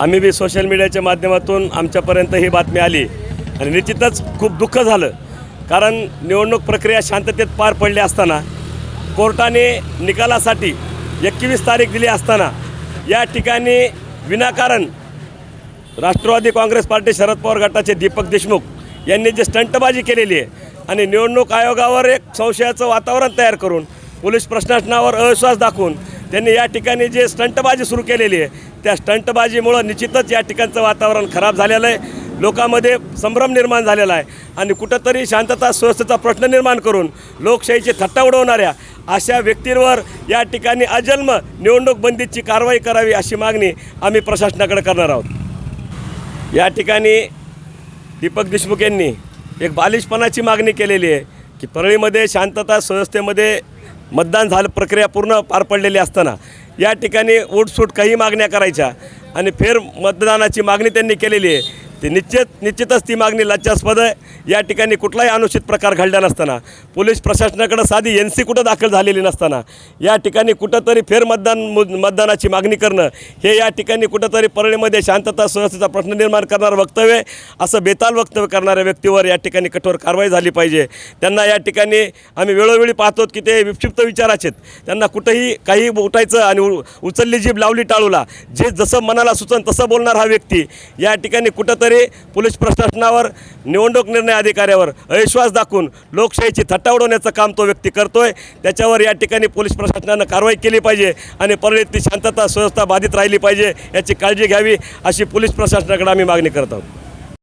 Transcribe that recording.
आम्ही बी सोशल मीडियाच्या माध्यमातून आमच्यापर्यंत ही बातमी आली. आणि निश्चितच खूप दुःख झालं. कारण निवडणूक प्रक्रिया शांततेत पार पडली असताना कोर्टाने निकालासाठी एकवीस तारीख दिली असताना या ठिकाणी विनाकारण राष्ट्रवादी काँग्रेस पार्टी शरद पवार गटाचे दीपक देशमुख यांनी जे स्टंटबाजी केलेली आहे आणि निवडणूक आयोगावर एक संशयाचं वातावरण तयार करून पोलीस प्रशासनावर अविश्वास दाखवून त्यांनी या ठिकाणी जे स्टंटबाजी सुरू केलेली आहे त्या स्टंटबाजीमुळं निश्चितच या ठिकाणचं वातावरण खराब झालेलं आहे. लोकांमध्ये संभ्रम निर्माण झालेला आहे. आणि कुठंतरी शांतता सुव्यवस्थेचा प्रश्न निर्माण करून लोकशाहीची थट्टा उडवणाऱ्या अशा व्यक्तींवर या ठिकाणी अजन्म निवडणूक बंदीची कारवाई करावी अशी मागणी आम्ही प्रशासनाकडे करणार आहोत. या ठिकाणी दीपक देशमुख यांनी एक बालिशपणाची मागणी केलेली आहे की परळीमध्ये शांतता सुव्यवस्थेमध्ये मतदान झालं प्रक्रिया पूर्ण पार पडलेली असताना या ठिकाणी उठसूट काही मागण्या करायच्या आणि फेर मतदानाची मागणी त्यांनी केलेली आहे. ती निश्चित निश्चितच ती मागणी लज्जास्पद आहे. या ठिकाणी कुठलाही अनुचित प्रकार घडला नसताना पोलीस प्रशासनाकडं साधी एन सी कुठं दाखल झालेली नसताना या ठिकाणी कुठंतरी फेरमतदान मु- मतदानाची मागणी करणं हे या ठिकाणी कुठंतरी परळीमध्ये शांतता सुव्यवस्थेचा प्रश्न निर्माण करणारं वक्तव्य असं बेताल वक्तव्य करणाऱ्या व्यक्तीवर या ठिकाणी कठोर कारवाई झाली पाहिजे. त्यांना या ठिकाणी आम्ही वेळोवेळी पाहतो की ते विक्षिप्त विचाराचे आहेत. त्यांना कुठंही काही उठायचं आणि उ- उचलली जीभ लावली टाळूला. जे जसं मनाला सुचन तसं बोलणार हा व्यक्ती. या ठिकाणी कुठंतरी कुठंतरी पोलीस प्रशासनावर निवडणूक निर्णय अधिकाऱ्यावर. अविश्वास दाखवून लोकशाहीची थट्टा उडवण्याचं काम तो व्यक्ती करतोय. त्याच्यावर या ठिकाणी पोलीस प्रशासनानं कारवाई केली पाहिजे आणि परळीतली शांतता सुव्यवस्था बाधित राहिली पाहिजे याची काळजी घ्यावी अशी पोलीस प्रशासनाकडे आम्ही मागणी करत आहोत.